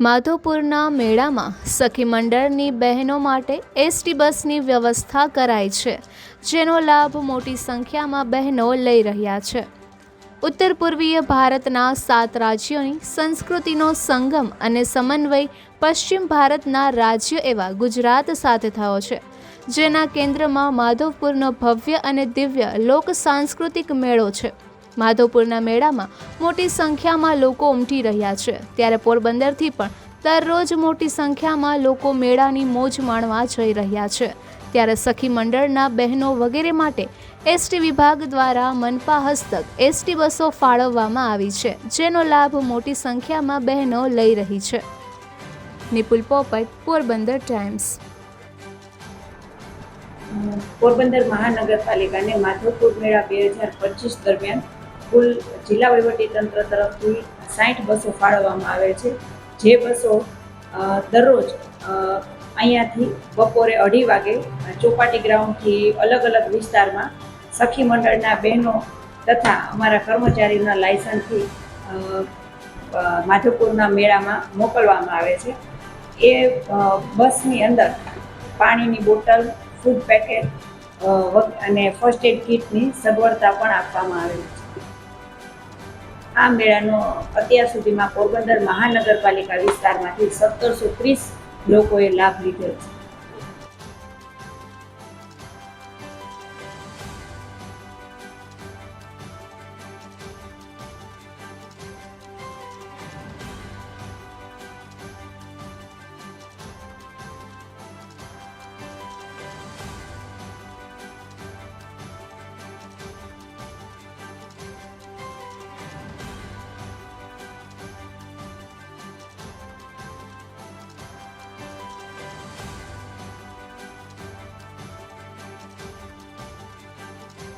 માધવપુરના મેળામાં સખી મંડળની બહેનો માટે એસટી બસની વ્યવસ્થા કરાઈ છે, જેનો લાભ મોટી સંખ્યામાં બહેનો લઈ રહ્યા છે. ઉત્તર પૂર્વીય ભારતના સાત રાજ્યોની સંસ્કૃતિનો સંગમ અને સમન્વય પશ્ચિમ ભારતના રાજ્ય એવા ગુજરાત સાથે થયો છે, જેના કેન્દ્રમાં માધવપુરનો ભવ્ય અને દિવ્ય લોક સાંસ્કૃતિક મેળો છે. માધવપુરના મેળામાં મોટી સંખ્યામાં લોકો ઉમટી રહ્યા છે. ત્યારે પોરબંદરથી પણ દરરોજ મોટી સંખ્યામાં લોકો મેળાની મોજ માણવા જઈ રહ્યા છે. ત્યારે સખી મંડળના બહેનો વગેરે માટે એસટી વિભાગ દ્વારા મનપા હસ્તક એસટી બસો ફાળવવામાં આવી છે, જેનો લાભ મોટી સંખ્યામાં બહેનો લઈ રહી છે. નિપુલ પોપટ, પોરબંદર ટાઈમ્સ. પોરબંદર મહાનગરપાલિકાને માધવપુર મેળા બે હજાર પચીસ દરમિયાન કુલ જિલ્લા વહીવટીતંત્ર તરફથી સાઠ બસો ફાળવવામાં આવે છે. જે બસો દરરોજ અહીંયાથી બપોરે અઢી વાગે ચોપાટી ગ્રાઉન્ડથી અલગ અલગ વિસ્તારમાં સખી મંડળના બહેનો તથા અમારા કર્મચારીઓના લાયસન્સથી માધવપુરના મેળામાં મોકલવામાં આવે છે. એ બસની અંદર પાણીની બોટલ ફૂડ પેકેટ અને ફર્સ્ટ એડ કિટની સગવડતા પણ આપવામાં આવેલી છે. આ મેળાનો અત્યાર સુધીમાં પોરબંદર મહાનગરપાલિકા વિસ્તારમાંથી સત્તરસો ત્રીસ લોકોએ લાભ લીધો છે.